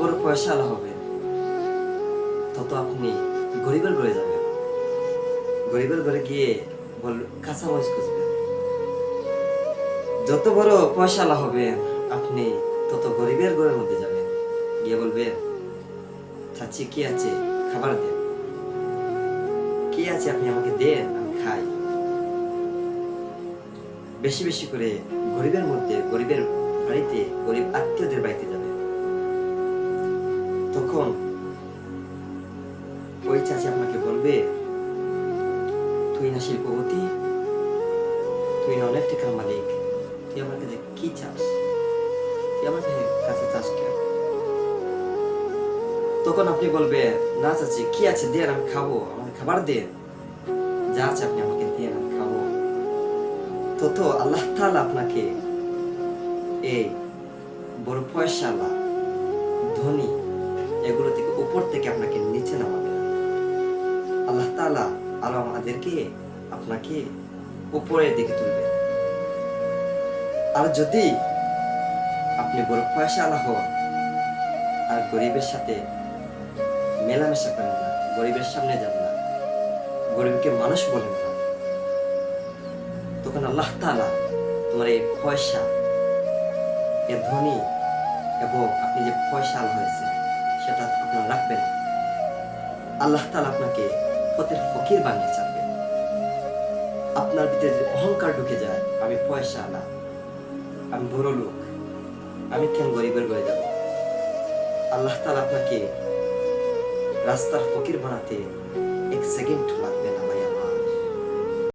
বড় পয়সাওয়ালা হবে, তত আপনি গরিবের ঘরে যাবেন। গরিবের ঘরে গিয়ে বল কাঁচামরিচ খুঁজবেন। যত বড় পয়সাওয়ালা হবে, আপনি তত গরিবের ঘরের মধ্যে যাবেন। গিয়ে বলবেন, চাচি, কি আছে? খাবার দেন। কি আছে? আপনি আমাকে দেন, আমি খাই। বেশি বেশি করে গরিবের মধ্যে, গরিবের বাড়িতে গরিব আত্মীয়দের বাড়িতে যাবে তখন ওই চাচি আপনাকে বলবে, তুই না শিল্পপতি, তুই না অনেক টাকার মালিক, তুই আমার কাছে কি চাস? তুই আমার কাছে চাস কেন তখন আপনি বলবে, না চাচি, কি আছে দেন, আমি খাব, আমাকে খাবার দেন। যা আছে আপনি আমাকে দেন, আমি খাব। তত আল্লাহ তাআলা আপনাকে এই বড় পয়সালা ধনী এগুলো থেকে উপর থেকে আপনাকে নিচে নামাবে। না আল্লাহ তাআলা আরও আমাদেরকে আপনাকে উপরের দিকে তুলবে। আর যদি আপনি বড় পয়সাওয়ালা হন আর গরিবের সাথে মেলামেশা করেন না, গরিবের সামনে যান না, গরিবকে মানুষ বলেন না, তখন আল্লাহ তাআলা তোমার এই পয়সা, এ ধনী এবং আপনি যে পয়সা হয়েছে সেটা আপনার রাখবেন। আল্লাহ তালা আপনাকে পথের ফকির বানিয়ে চাপবে আপনার ভিতরে যদি অহংকার ঢুকে যায়, আমি পয়সা আনা আমি বড় লোক, আমি কেন গরিবের হয়ে যাব? আল্লাহ তালা আপনাকে রাস্তার ফকির বানাতে এক সেকেন্ড লাগে